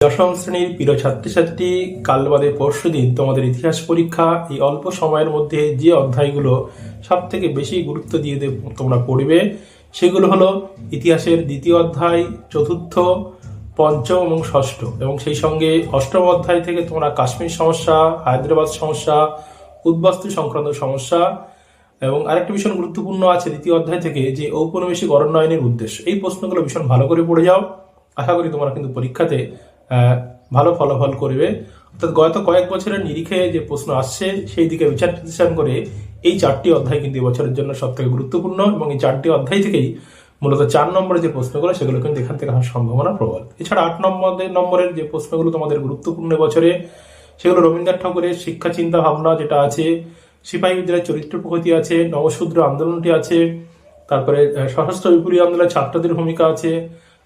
দশম শ্রেণির প্রিয় ছাত্রছাত্রী, কাল বাদে পরশু দিন তোমাদের ইতিহাস পরীক্ষা। এই অল্প সময়ের মধ্যে যে অধ্যায়গুলো সব থেকে বেশি গুরুত্ব দিয়ে তোমরা পড়বে, সেগুলো হলো ইতিহাসের দ্বিতীয় অধ্যায়, চতুর্থ, পঞ্চম এবং ষষ্ঠ। এবং সেই সঙ্গে অষ্টম অধ্যায় থেকে তোমরা কাশ্মীর সমস্যা, হায়দ্রাবাদ সমস্যা, উদ্বাস্তু সংক্রান্ত সমস্যা এবং আরেকটা ভীষণ গুরুত্বপূর্ণ আছে দ্বিতীয় অধ্যায় থেকে, যে ঔপনিবেশিক অরণ্যায়নের উদ্দেশ্য। এই প্রশ্নগুলো ভীষণ ভালো করে পড়ে যাও। আশা করি তোমরা কিন্তু পরীক্ষাতে ভালো ফলাফল করবে। অর্থাৎ গত কয়েক বছরের নিরিখে যে প্রশ্ন আসছে, সেই দিকে বিচার বিশ্লেষণ করে এই চারটি অধ্যায় কিন্তু এবছরের জন্য সব থেকে গুরুত্বপূর্ণ এবং এই চারটি অধ্যায় থেকেই মূলত চার নম্বরের যে প্রশ্নগুলো, সেগুলো কিন্তু এখান থেকে আসার সম্ভাবনা প্রবল। এছাড়া আট নম্বর, নম্বরের যে প্রশ্নগুলো তোমাদের গুরুত্বপূর্ণ বছরে সেগুলো রবীন্দ্রনাথ ঠাকুরের শিক্ষা চিন্তা ভাবনা যেটা আছে, সিপাহী বিদ্যালয়ের চরিত্র প্রগতি আছে, নবশূদ্র আন্দোলনটি আছে, তারপরে সশস্ত্র বিপ্লবী আন্দোলনের ছাত্রদের ভূমিকা আছে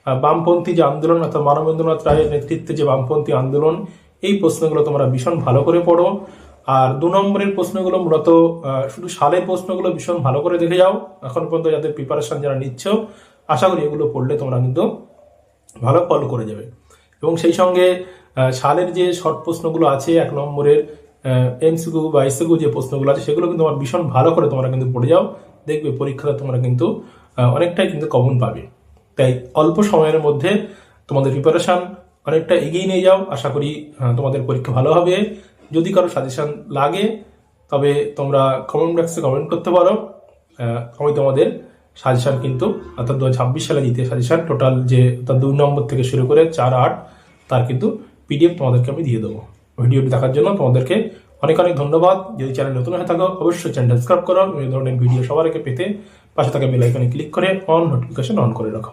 বামপন্থী যে আন্দোলন অর্থাৎ মানবেন্দ্রনাথ রায়ের নেতৃত্বে যে বামপন্থী আন্দোলন, এই প্রশ্নগুলো তোমরা ভীষণ ভালো করে পড়ো। আর দু নম্বরের প্রশ্নগুলো মূলত শুধু সালের প্রশ্নগুলো ভীষণ ভালো করে দেখে যাও। এখন পর্যন্ত যাদের প্রিপারেশন যারা নিচ্ছ, আশা করি এগুলো পড়লে তোমরা কিন্তু ভালো ফল করে যাবে। এবং সেই সঙ্গে সালের যে শর্ট প্রশ্নগুলো আছে, এক নম্বরের এমসিকিউ বা এসিকিউ যে প্রশ্নগুলো আছে, সেগুলো কিন্তু তোমার ভীষণ ভালো করে তোমরা কিন্তু পড়ে যাও। দেখবে পরীক্ষাতে তোমরা কিন্তু অনেকটাই কিন্তু কমন পাবে। তাই অল্প সময়ের মধ্যে তোমাদের প্রিপারেশন অনেকটা এগিয়ে নিয়ে যাও। আশা করি তোমাদের পরীক্ষা ভালো হবে। যদি কারও সাজেশান লাগে, তবে তোমরা কমেন্ট বক্সে কমেন্ট করতে পারো। আমি তোমাদের সাজেশান কিন্তু অর্থাৎ দু সালে দ্বিতীয় সাজেশান টোটাল যে অর্থাৎ দুই নম্বর থেকে শুরু করে চার আট, তার কিন্তু পিডিএফ তোমাদেরকে আমি দিয়ে দেবো। ভিডিওটি দেখার জন্য তোমাদেরকে অনেক অনেক ধন্যবাদ। যদি চ্যানেল নতুন হয়ে থাকো, অবশ্যই চ্যানেল সাবস্ক্রাইব করো। এই ধরনের ভিডিও সবার আগে পেতে পাশে থাকা বেল আইকনে ক্লিক করে অন নোটিফিকেশন অন করে রাখো।